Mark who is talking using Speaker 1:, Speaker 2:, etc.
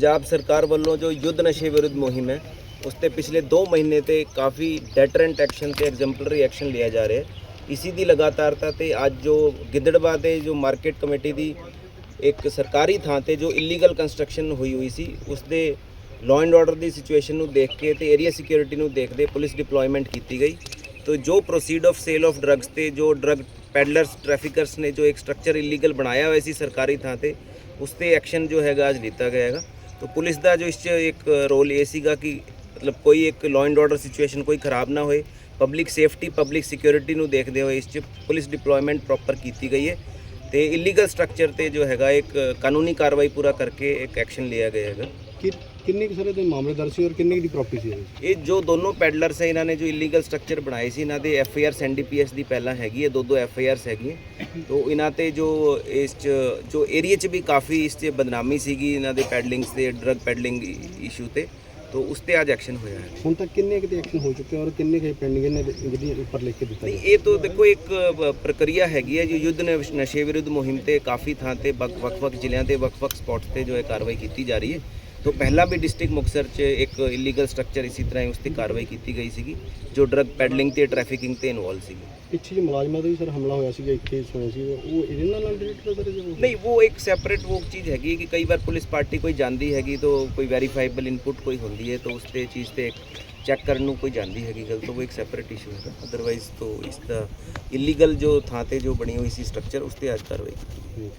Speaker 1: ਪੰਜਾਬ ਸਰਕਾਰ ਵੱਲੋਂ ਜੋ ਯੁੱਧ ਨਸ਼ੇ ਵਿਰੁੱਧ ਮੁਹਿੰਮ ਹੈ, ਉਸ ਤੇ ਪਿਛਲੇ 2 ਮਹੀਨੇ ਤੇ ਕਾਫੀ ਡੈਟਰੈਂਟ ਐਕਸ਼ਨ ਤੇ ਐਗਜ਼ੈਂਪਲਰੀ ਐਕਸ਼ਨ ਲਿਆ ਜਾ ਰਿਹਾ ਹੈ। ਇਸੀ ਦੀ ਲਗਾਤਾਰਤਾ ਤੇ ਅੱਜ ਜੋ ਗਿੱਦੜਬਾਹ ਦੇ ਜੋ ਮਾਰਕੀਟ ਕਮੇਟੀ ਦੀ ਇੱਕ ਸਰਕਾਰੀ ਥਾਂ ਤੇ ਜੋ ਇਲੀਗਲ ਕੰਸਟਰਕਸ਼ਨ ਹੋਈ ਹੋਈ ਸੀ, ਉਸ ਦੇ ਲਾਅ ਐਂਡ ਆਰਡਰ ਦੀ ਸਿਚੁਏਸ਼ਨ ਨੂੰ ਦੇਖ ਕੇ ਤੇ ਏਰੀਆ ਸਿਕਿਉਰਿਟੀ ਨੂੰ ਦੇਖਦੇ ਪੁਲਿਸ ਡਿਪਲੋਇਮੈਂਟ ਕੀਤੀ ਗਈ। ਤੋ ਜੋ proceed of sale of drugs ਤੇ ਜੋ ਡਰੱਗ ਪੈਡਲਰਸ ਟ੍ਰੈਫਿਕਰਸ ਨੇ ਜੋ ਇੱਕ ਸਟਰਕਚਰ ਇਲੀਗਲ ਬਣਾਇਆ ਹੋਇਆ ਸੀ ਸਰਕਾਰੀ ਥਾਂ ਤੇ, ਉਸ ਤੇ ਐਕਸ਼ਨ ਜੋ ਹੈਗਾ ਅੱਜ ਲਿੱਤਾ ਗਿਆ ਹੈਗਾ। ਤਾਂ ਪੁਲਿਸ ਦਾ ਜੋ ਇਸ 'ਚ ਇੱਕ ਰੋਲ ਇਹ ਸੀਗਾ ਕਿ ਮਤਲਬ ਕੋਈ ਇੱਕ ਲਾਅ ਐਂਡ ਆਰਡਰ ਸਿਚੁਏਸ਼ਨ ਕੋਈ ਖਰਾਬ ਨਾ ਹੋਏ ਪਬਲਿਕ ਸੇਫਟੀ ਪਬਲਿਕ ਸਿਕਿਉਰਿਟੀ ਨੂੰ ਦੇਖਦੇ ਹੋਏ ਇਸ 'ਚ ਪੁਲਿਸ ਡਿਪਲੋਇਮੈਂਟ ਪ੍ਰੋਪਰ ਕੀਤੀ ਗਈ ਹੈ ਤੇ ਇਲੀਗਲ ਸਟਰਕਚਰ ਤੇ ਜੋ ਹੈਗਾ ਇੱਕ ਕਾਨੂੰਨੀ ਕਾਰਵਾਈ ਪੂਰਾ ਕਰਕੇ ਇੱਕ ਐਕਸ਼ਨ ਲਿਆ ਗਿਆ ਹੈਗਾ
Speaker 2: ਕਿ ਕਿੰਨੇ ਕੁ ਸਾਰੇ ਦੇ ਮਾਮਲੇ ਦਰਜ ਸੀ ਔਰ ਕਿੰਨੇ ਦੀ ਪ੍ਰਾਪਰਟੀ ਸੀ?
Speaker 1: ਇਹ? ਜੋ ਦੋਨੋਂ ਪੈਡਲਰਸ ਹੈ ਇਹਨਾਂ ਨੇ ਜੋ ਇਲੀਗਲ ਸਟਰਕਚਰ ਬਣਾਏ ਸੀ ਇਹਨਾਂ ਦੇ ਐਫ ਆਈ ਆਰ ਐਨਡੀਪੀਐਸ ਦੀ ਪਹਿਲਾਂ ਹੈਗੀ ਹੈ ਦੋ ਦੋ ਐਫ ਆਈ ਆਰਸ ਹੈਗੀਆਂ। ਤੋਂ ਇਹਨਾਂ ਤੇ ਜੋ ਇਸ ਚ ਜੋ ਏਰੀਆ ਚ ਵੀ ਕਾਫੀ ਇਸ ਤੇ ਬਦਨਾਮੀ ਸੀਗੀ ਇਹਨਾਂ ਦੇ ਪੈਡਲਿੰਗਸ ਤੇ ਡਰਗ ਪੈਡਲਿੰਗ ਇਸ਼ੂ ਤੇ। ਤੋਂ ਉਸ ਤੇ ਅੱਜ ਐਕਸ਼ਨ ਹੋਇਆ ਹੈ।
Speaker 2: ਹੁਣ ਤੱਕ ਕਿੰਨੇ ਕੁ ਦੇ ਐਕਸ਼ਨ ਹੋ ਚੁੱਕੇ ਔਰ ਕਿੰਨੇ ਕੁ ਪੈਂਡਿੰਗ ਨੇ ਜਿਹੜੀ ਉੱਪਰ ਲਿਖ ਕੇ ਦਿੱਤਾ
Speaker 1: ਨਹੀਂ ਇਹ ਤਾਂ ਦੇਖੋ ਇੱਕ ਪ੍ਰਕਿਰਿਆ ਹੈਗੀ ਹੈ ਜੋ ਯੁੱਧ ਨਸ਼- ਵਿਰੁੱਧ ਮੁਹਿੰਮ ਤੇ ਕਾਫੀ ਥਾਂ ਤੇ ਵੱਖ- ਵੱਖ-ਵੱਖ ਜ਼ਿਲ੍ਹਿਆਂ ਤੇ ਵੱਖ-ਵੱਖ ਸਪੌਟਸ ਤੇ ਜੋ ਹੈ ਕਾਰਵਾਈ ਕੀਤੀ ਜਾ ਰਹੀ ਹੈ। ਤੋਂ ਪਹਿਲਾਂ ਵੀ ਡਿਸਟ੍ਰਿਕਟ ਮੁਕਤਸਰ 'ਚ ਇੱਕ ਇਲੀਗਲ ਸਟਰਕਚਰ ਇਸੇ ਤਰ੍ਹਾਂ ਹੀ ਉਸ ਤੇ ਕਾਰਵਾਈ ਕੀਤੀ ਗਈ ਸੀਗੀ ਜੋ ਡਰਗ ਪੈਡਲਿੰਗ ਤੇ ਟ੍ਰੈਫਿਕਿੰਗ ਤੇ ਇਨਵੋਲਵ ਸੀਗੀ।
Speaker 2: ਪਿੱਛੇ ਜੇ ਮੁਲਾਜ਼ਮਾਂ ਦਾ ਵੀ ਸਰ ਹਮਲਾ ਹੋਇਆ ਸੀਗਾ ਇੱਥੇ ਸੁਣਿਆ ਸੀ ਉਹ ਇਹਦੇ ਨਾਲ ਨਾਲ ਰਿਲੇਟਡ ਸਰ
Speaker 1: ਨਹੀਂ ਉਹ ਇੱਕ ਸੈਪਰੇਟ ਉਹ ਚੀਜ਼ ਹੈਗੀ ਕਿ ਕਈ ਵਾਰ ਪੁਲਿਸ ਪਾਰਟੀ ਕੋਈ ਜਾਂਦੀ ਹੈਗੀ ਤਾਂ ਕੋਈ ਵੈਰੀਫਾਈਬਲ ਇਨਪੁਟ ਕੋਈ ਹੁੰਦੀ ਹੈ ਤਾਂ ਉਸ ਤੇ ਚੀਜ਼ ਤੇ ਚੈੱਕ ਕਰਨ ਨੂੰ ਕੋਈ ਜਾਂਦੀ ਹੈਗੀ ਗੱਲ ਤਾਂ ਉਹ ਇੱਕ ਸੈਪਰੇਟ ਇਸ਼ੂ ਹੈਗਾ। ਅਦਰਵਾਈਜ਼ ਤਾਂ ਇਸ ਦਾ ਇਲੀਗਲ ਜੋ ਥਾਂ ਤੇ ਜੋ ਬਣੀ ਹੋਈ ਸੀ ਸਟਰਕਚਰ ਉਸ ਤੇ ਅੱਜ ਕਾਰਵਾਈ ਕੀਤੀ।